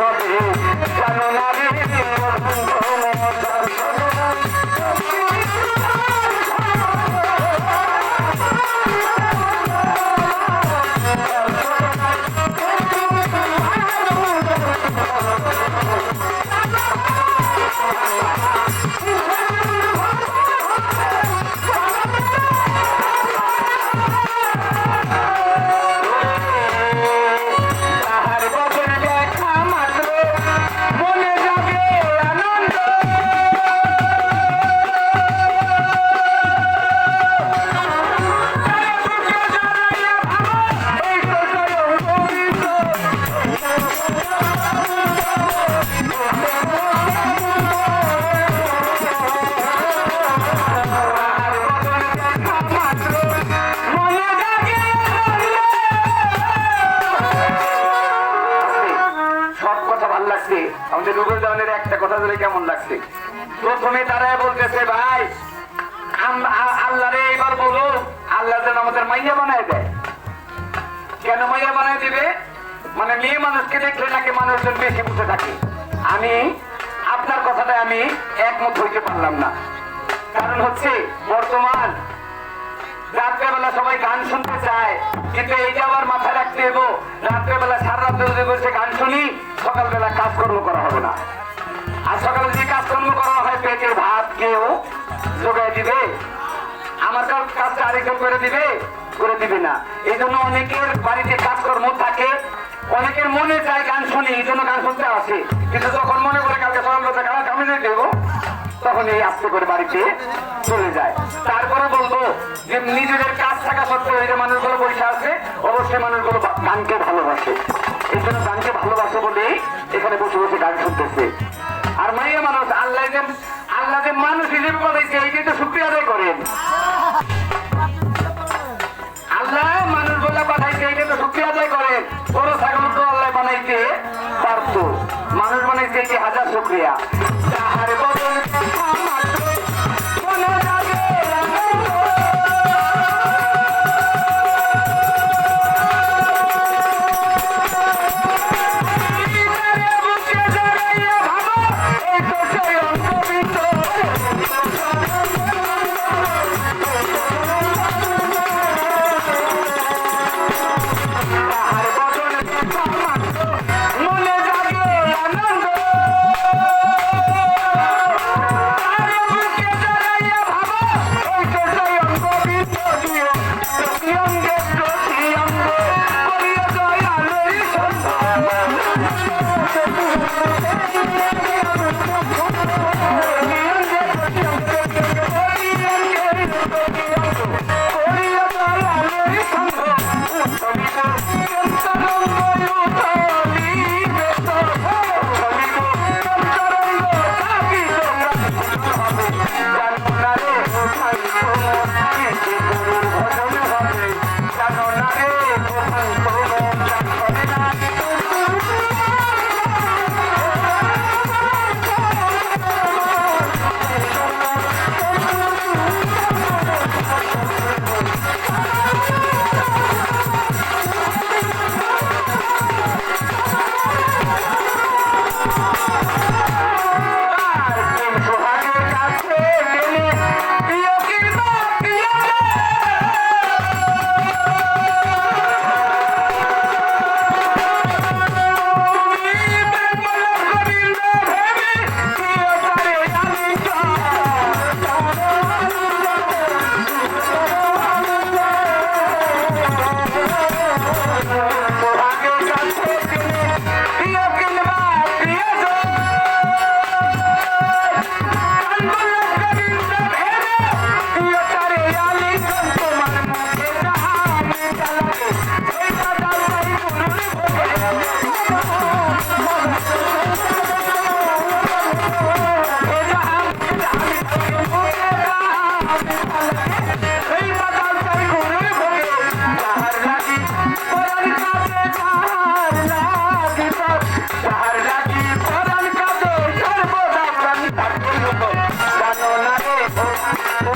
হবে জানো না রে আমাদের রুবেল দেওয়ানের একটা কথা বলে কেমন লাগছে? প্রথমে তারা বলতেছে, ভাই আল্লাহ রে এবার বলো, আল্লাহ যেন আমাদের মাইয়া বানায় দেয়। কেন মাইয়া বানায় দিবে? মানে মেয়ে মানুষকে দেখলে নাকি মানুষজন বেশি বুঝে থাকে। আমি, আপনার কথাটা আমি একমত হইতে পারলাম না। কারণ হচ্ছে, বর্তমান রাত্রেবেলা সবাই গান শুনতে চায়, কিন্তু এইটা আবার মাথায় রাখতে হব রাত্রেবেলা সারা রাত্রে বসে গান শুনি সকালবেলা কাজকর্ম করা হবে না। আর সকালে যে কাজকর্ম করানো হয়, পেটের ভাত কেউ যোগায় দিবে। আমার কাজ- কাজটা আরেকজন করে দিবে করে দিবে না। এই জন্য অনেকের বাড়িতে কাজকর্ম থাকে। অনেকের মনে চায় গান শুনি, এই জন্য গান শুনতে আসে। কিন্তু যখন মনে করে কালকে সকালবেলা গান আমি দেবো, তখন এই আস্তে করে বাড়িতে চলে যায়। তারপরে বলব যে নিজেদের কাজ থাকা সত্ত্বেও এই যে মানুষগুলো বসে আছে, অবশ্যই মানুষগুলো গানকে ভালোবাসে। জন্য গানকে ভালোবাসে বলেই এখানে বসে বসে গান শুনতেছে। আর মাইয়া মানুষ, আল্লাহ আল্লাহ যে মানুষ হিসেবে বলেছে এইটাই তো শুক্রিয়া আদায় করেন। আল্লাহ মানুষ বলে পাঠাইছে এইটা তো শুক্রিয়া আদায় করেন। বড় ছাগল তো আল্লাহ বানাইতে পারতো। মানুষ বানাইছে এটি হাজার শুক্রিয়া। Bye. জানো না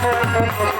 Thank you.